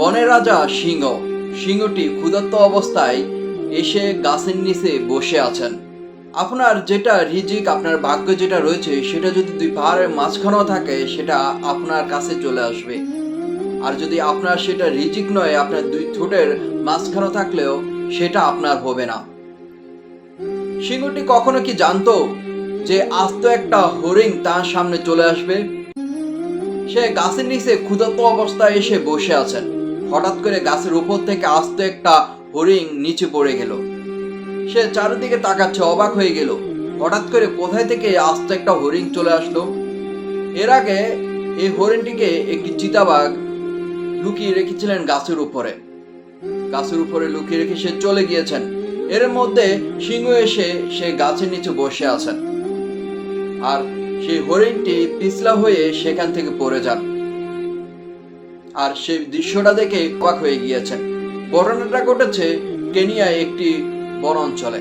বনের রাজা সিংহ। সিংহটি ক্ষুধার্ত অবস্থায় এসে গাছের নিচে বসে আছেন। আপনার যেটা রিজিক, আপনার ভাগ্য যেটা রয়েছে, সেটা যদি দুই পাহাড়ের মাঝখানেও থাকে, সেটা আপনার কাছে চলে আসবে। আর যদি আপনার সেটা রিজিক নয়, আপনার দুই ঠোঁটের মাঝখানে থাকলেও সেটা আপনার হবে না। সিংহটি কখনো কি জানতো যে আস্ত একটা হরিণ তার সামনে চলে আসবে? সে গাছের নিচে ক্ষুধার্ত অবস্থায় এসে বসে আছেন। হঠাৎ করে গাছের উপর থেকে আস্ত একটা হরিণ নিচে পড়ে গেল। সে চারিদিকে তাকাচ্ছে, অবাক হয়ে গেল। হঠাৎ করে কোথায় থেকে আস্ত একটা হরিণ চলে আসলো? এর আগে এই হরিণটিকে একটি চিতাবাঘ লুকিয়ে রেখেছিলেন গাছের উপরে। গাছের উপরে লুকিয়ে রেখে সে চলে গিয়েছেন। এর মধ্যে সিংহ এসে সে গাছের নিচে বসে আছেন। আর সেই হরিণটি পিছলা হয়ে সেখান থেকে পড়ে যান। আর সেই দৃশ্যটা দেখে অবাক হয়ে গিয়েছেন ঘটনাটা ঘটেছে কেনিয়ায় একটি বন অঞ্চলে।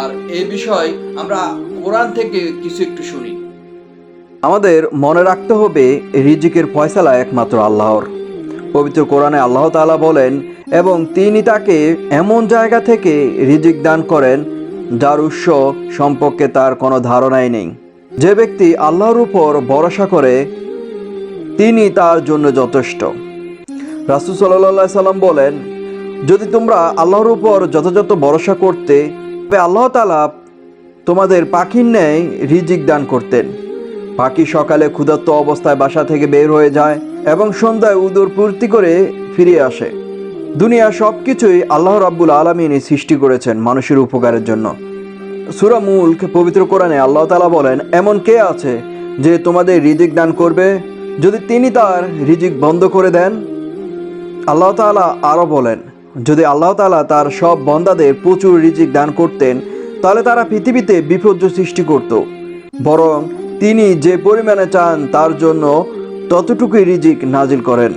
আর এই বিষয় আমরা কোরআন থেকে কিছু একটু শুনি। আমাদের মনে রাখতে হবে, রিজিকের ফয়সালা একমাত্র আল্লাহর। পবিত্র কোরআনে আল্লাহ তাআলা বলেন, এবং তিনি তাকে এমন জায়গা থেকে রিজিক দান করেন, যার উৎস সম্পর্কে তার কোনো ধারণাই নেই। যে ব্যক্তি আল্লাহর উপর ভরসা করে তিনি তার জন্য যথেষ্ট। রাসুল সাল্লাহ সাল্লাম বলেন, যদি তোমরা আল্লাহর উপর যথাযথ ভরসা করতে, তবে আল্লাহ তালা তোমাদের পাখির ন্যায় রিজিক দান করতেন। পাখি সকালে ক্ষুধার্ত অবস্থায় বাসা থেকে বের হয়ে যায় এবং সন্ধ্যায় উদর পূর্তি করে ফিরে আসে। দুনিয়া সব কিছুই আল্লাহ রাব্বুল আলমিনই সৃষ্টি করেছেন মানুষের উপকারের জন্য। সুরা মুল্ক পবিত্র কোরআনে আল্লাহ তালা বলেন, এমন কে আছে যে তোমাদের রিজিক দান করবে? যদি তিনি তার রিজিক বন্ধ করে দেন, আল্লাহ তালা আরও বলেন, যদি আল্লাহ তালা তার সব বন্দাদের প্রচুর রিজিক দান করতেন, তাহলে তারা পৃথিবীতে বিপর্যয় সৃষ্টি করত। বরং তিনি যে পরিমাণে চান তার জন্য ততটুকুই রিজিক নাজিল করেন।